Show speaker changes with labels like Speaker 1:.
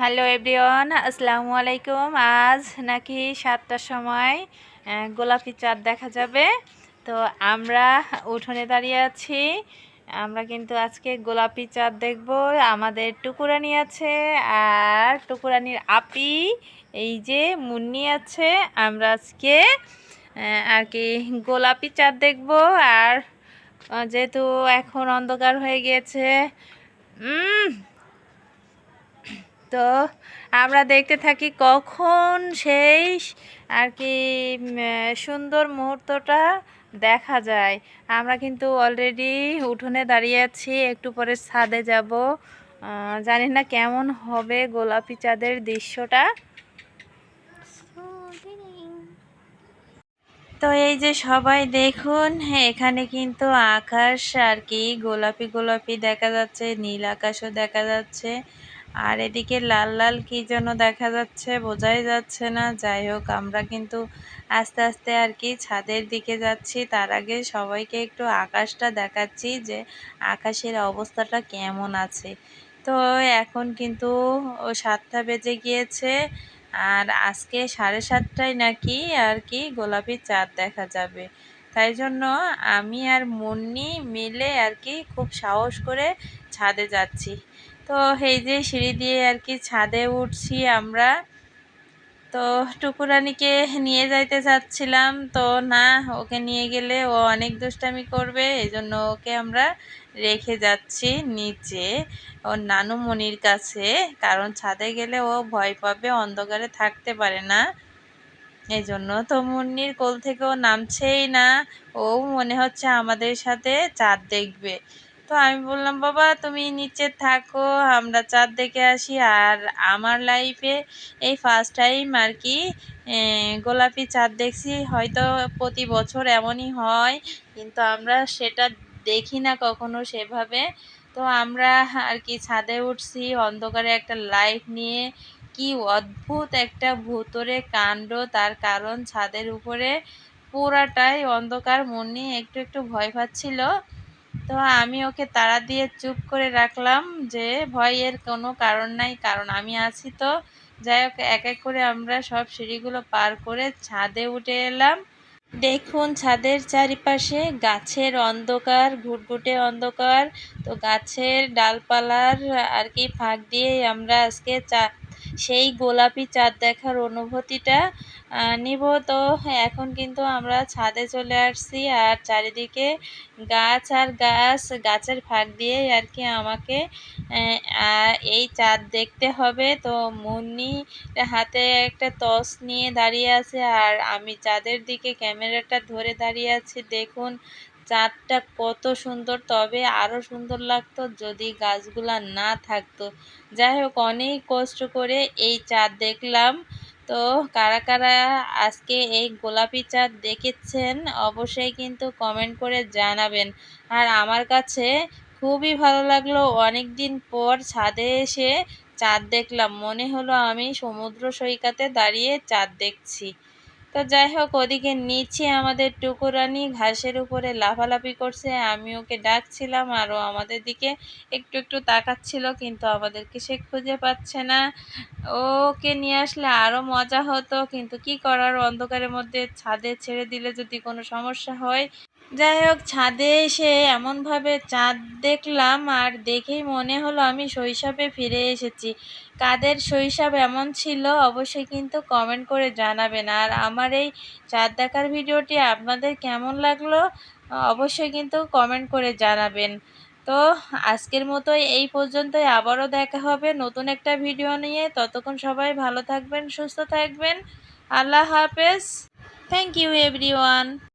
Speaker 1: Hello everyone, আসসালামু আলাইকুম। আজ নাকি সাতটার সময় গোলাপি চাঁদ দেখা যাবে। তো আমরা উঠোনে দাঁড়িয়ে আছি। আমরা কিন্তু আজকে গোলাপি চাঁদ দেখব। আমাদের টুকুরানি আছে আর টুকুরানির আপি, এই যে মুন্নি আছে। আমরা আজকে আর কি গোলাপি চাঁদ দেখব। আর যেহেতু এখন অন্ধকার হয়ে গিয়েছে তো আমরা দেখতে থাকি কখন সেই আর কি সুন্দর মুহূর্তটা দেখা যায়। আমরা কিন্তু অলরেডি উঠোনে দাঁড়িয়ে আছি, একটু পরে ছাদে যাব। জানি না কেমন হবে গোলাপি চাঁদের দৃশ্যটা। তো এই যে সবাই দেখুন, এখানে কিন্তু আকাশ আর কি, গোলাপি গোলাপি দেখা যাচ্ছে, নীল আকাশও দেখা যাচ্ছে। আর এদিকে লাল লাল কি যেন দেখা যাচ্ছে, বোঝাই যাচ্ছে না। যাই হোক, আমরা কিন্তু আস্তে আস্তে আর কি ছাদের দিকে যাচ্ছি। তার আগে সবাইকে একটু আকাশটা দেখাচ্ছি যে আকাশের অবস্থাটা কেমন আছে। তো এখন কিন্তু ও সাতটা বেজে গিয়েছে আর আজকে সাড়ে সাতটায় নাকি আর কি গোলাপি চাঁদ দেখা যাবে। তাই জন্য আমি আর মুন্নি মিলে আর কি খুব সাহস করে ছাদে যাচ্ছি। তো এই যে সিঁড়ি দিয়ে আর কি ছাদে উঠছি আমরা। তো টুকুরানিকে নিয়ে যাইতে চাচ্ছিলাম তো না, ওকে নিয়ে গেলে ও অনেক দুষ্টামি করবে এই জন্য ওকে আমরা রেখে যাচ্ছি নিচে, ওর নানু মনির কাছে। কারণ ছাদে গেলে ও ভয় পাবে, অন্ধকারে থাকতে পারে না। এই জন্য তো মুন্নির কোল থেকে ও নামছেই না। ও মনে হচ্ছে আমাদের সাথে চাঁদ দেখবে। তো আমি বললাম, বাবা, তুমি নিচে থাকো, আমরা চাঁদ দেখে আসি। আর আমার লাইফে এই ফার্স্ট টাইম আর কি গোলাপি চাঁদ দেখছি। হয়তো প্রতি বছর এমনই হয়, কিন্তু আমরা সেটা দেখি না কখনো সেভাবে। তো আমরা আর কি ছাদে উঠছি, অন্ধকারে একটা লাইট নিয়ে। কি অদ্ভুত একটা ভূতরে কাণ্ড, তার কারণ ছাদের উপরে পুরাটাই অন্ধকার, মনে একটু একটু ভয় পাচ্ছিল। তো আমি ওকে তাড়া দিয়ে চুপ করে রাখলাম যে ভয়ের কোনো কারণ নাই, কারণ আমি আছি তো। যাই হোক, এক এক করে আমরা সব সিঁড়িগুলো পার করে ছাদে উঠে এলাম। দেখুন, ছাদের চারিপাশে গাছের অন্ধকার, ঘুটঘুটে অন্ধকার। তো গাছের ডালপালার আর কি ফাঁক দিয়ে আমরা আজকে চা সেই গোলাপি চাঁদ দেখার অনুভূতিটা নিব। তো এখন কিন্তু আমরা ছাদে চলে আসছি আর চারিদিকে গাছ আর গাছ, গাছের ফাঁক দিয়ে আর কি আমাকে এই চাঁদ দেখতে হবে। তো মুন্নি হাতে একটা টর্চ নিয়ে দাঁড়িয়ে আছে আর আমি চাঁদের দিকে ক্যামেরাটা ধরে দাঁড়িয়ে আছি। দেখুন চাঁদটা কত সুন্দর, তবে আরও সুন্দর লাগতো যদি গাছগুলা না থাকতো। যাই হোক, অনেক কষ্ট করে এই চাঁদ দেখলাম। তো কারা কারা আজকে এই গোলাপি চাঁদ দেখেছেন, অবশ্যই কিন্তু কমেন্ট করে জানাবেন। আর আমার কাছে খুবই ভালো লাগল অনেক দিন পর ছাদে এসে চাঁদ দেখলাম। মনে হলো আমি সমুদ্র সৈকতে দাঁড়িয়ে চাঁদ দেখছি। তো যাই হোক, ওদিকে নিচে আমাদের টুকুরানি ঘাসের উপরে লাফালাফি করছে। আমি ওকে ডাকছিলাম আর ও আমাদের দিকে একটু একটু তাকাচ্ছিল, কিন্তু আমাদেরকে সে খুঁজে পাচ্ছে না। ওকে নিয়ে আসলে আরও মজা হতো, কিন্তু কি করার? অন্ধকারের মধ্যে ছাদে ছেড়ে দিলে যদি কোনো সমস্যা হয় যাই হোক ছাদে এসে এমনভাবে চাঁদ দেখলাম আর দেখেই মনে হলো আমি শৈশবে ফিরে এসেছি। কাদের শৈশব এমন ছিল অবশ্যই কিন্তু কমেন্ট করে জানাবেন। আর আমার এই চাঁদ দেখার ভিডিওটি আপনাদের কেমন লাগল অবশ্যই কিন্তু কমেন্ট করে জানাবেন। তো আজকের মতো এই পর্যন্তই, আবারও দেখা হবে নতুন একটা ভিডিও নিয়ে। ততক্ষণ সবাই ভালো থাকবেন, সুস্থ থাকবেন। আল্লাহ হাফেজ। Thank you everyone